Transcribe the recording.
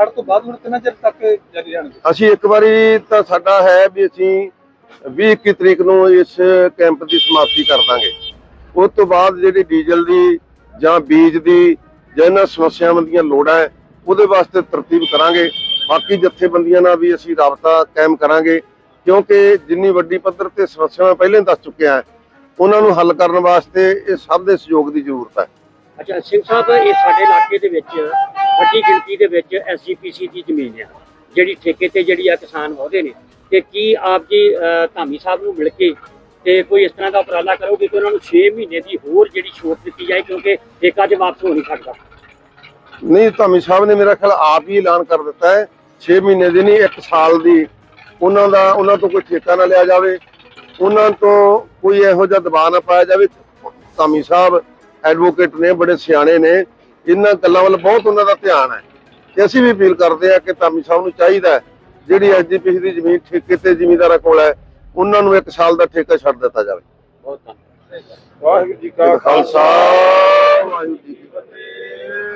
ਹੜ ਤੋਂ ਬਾਅਦ ਹੁਣ ਕਿੰਨਾ ਚਿਰ ਤੱਕ ਜਾਰੀ ਰਹਿਣਗੇ? ਅਸੀਂ ਇੱਕ ਵਾਰੀ ਤਾਂ ਸਾਡਾ ਹੈ ਵੀ ਅਸੀਂ 20 21 ਤਰੀਕ ਨੂੰ ਇਸ ਕੈਂਪ ਦੀ ਸਮਾਪਤੀ ਕਰ ਦਾਂਗੇ। ਉਸ ਤੋਂ ਬਾਅਦ ਜਿਹੜੀ ਡੀਜ਼ਲ ਦੀ ਜਾਂ ਬੀਜ ਦੀ ਜਾਂ ਇਹਨਾਂ ਸਮੱਸਿਆਵਾਂ ਦੀਆਂ ਲੋੜਾਂ ਹੈ ਉਹਦੇ ਵਾਸਤੇ ਤਰਤੀਬ ਕਰਾਂਗੇ। ਬਾਕੀ ਜਥੇਬੰਦੀਆਂ ਨਾਲ ਵੀ ਅਸੀਂ ਰਾਬਤਾ ਕਾਇਮ ਕਰਾਂਗੇ ਕਿਉਂਕਿ ਜਿੰਨੀ ਵੱਡੀ ਪੱਧਰ ਤੇ ਸਮੱਸਿਆਵਾਂ ਪਹਿਲਾਂ ਹੀ ਦੱਸ ਚੁੱਕਿਆ ਹੈ ਉਹਨਾਂ ਨੂੰ ਹੱਲ ਕਰਨ ਵਾਸਤੇ ਇਹ ਸਭ ਦੇ ਸਹਿਯੋਗ ਦੀ ਜ਼ਰੂਰਤ ਹੈ। ਅੱਛਾ ਸਿੰਘ ਸਾਹਿਬ ਇਹ ਸਾਡੇ ਇਲਾਕੇ ਦੇ ਵਿੱਚ ਵੱਡੀ ਗਿਣਤੀ ਦੇ ਵਿੱਚ ਐਸਜੀਪੀਸੀ ਦੀ ਜ਼ਮੀਨ ਆ ਜਿਹੜੀ ਠੇਕੇ ਤੇ ਜਿਹੜੀ ਆ ਕਿਸਾਨ ਵਾਹੁੰਦੇ ਨੇ। ਤੇ ਕੀ ਆਪ ਜੀ ਧਾਮੀ ਸਾਹਿਬ ਨੂੰ ਮਿਲ ਕੇ ਤੇ ਕੋਈ ਇਸ ਤਰ੍ਹਾਂ ਦਾ ਉਪਰਾਲਾ ਕਰੋਗੇ ਕਿ ਉਹਨਾਂ ਨੂੰ 6 ਮਹੀਨੇ ਦੀ ਹੋਰ ਜਿਹੜੀ ਛੋਟ ਦਿੱਤੀ ਜਾਏ ਕਿਉਂਕਿ ਠੇਕਾ ਜੇ ਵਾਪਸ ਹੋ ਨਹੀਂ ਸਕਦਾ? ਨਹੀਂ ਧਾਮੀ ਸਾਹਿਬ ਨੇ ਮੇਰਾ ਖਿਆਲ ਆਪ ਹੀ ਐਲਾਨ ਕਰ ਦਿੱਤਾ ਹੈ। 6 ਮਹੀਨੇ ਦੀ ਨਹੀਂ 1 ਸਾਲ ਦੀ। ਉਹਨਾਂ ਦਾ ਉਹਨਾਂ ਤੋਂ ਕੋਈ ਠੇਕਾ ਨਾ ਲਿਆ ਜਾਵੇ। ਉਹਨਾਂ ਤੋਂ ਕੋਈ ਇਹੋ ਜਿਹਾ ਦਬਾਅ ਨਾ ਪਾਇਆ ਜਾਵੇ। ਧਾਮੀ ਸਾਹਿਬ ਐਡਵੋਕੇਟ ਨੇ ਬੜੇ ਸਿਆਣੇ ਨੇ। ਇਹਨਾਂ ਗੱਲਾਂ ਵੱਲ ਬਹੁਤ ਉਹਨਾਂ ਦਾ ਧਿਆਨ ਹੈ ਤੇ ਅਸੀਂ ਵੀ ਅਪੀਲ ਕਰਦੇ ਹਾਂ ਕਿ ਧਾਮੀ ਸਾਹਿਬ ਨੂੰ ਚਾਹੀਦਾ ਜਿਹੜੀ ਐਸਜੀਪੀਸੀ ਦੀ ਜ਼ਮੀਨ ਠੇਕੇ ਤੇ ਜ਼ਿਮੀਂਦਾਰਾਂ ਕੋਲ ਹੈ ਉਹਨਾਂ ਨੂੰ 1 ਸਾਲ ਦਾ ਠੇਕਾ ਛੱਡ ਦਿੱਤਾ ਜਾਵੇ। ਬਹੁਤ ਧੰਨਵਾਦ। ਵਾਹਿਗੁਰੂ ਜੀ ਖਾਲਸਾ ਵਾਹਿਗੁਰੂ ਕੀ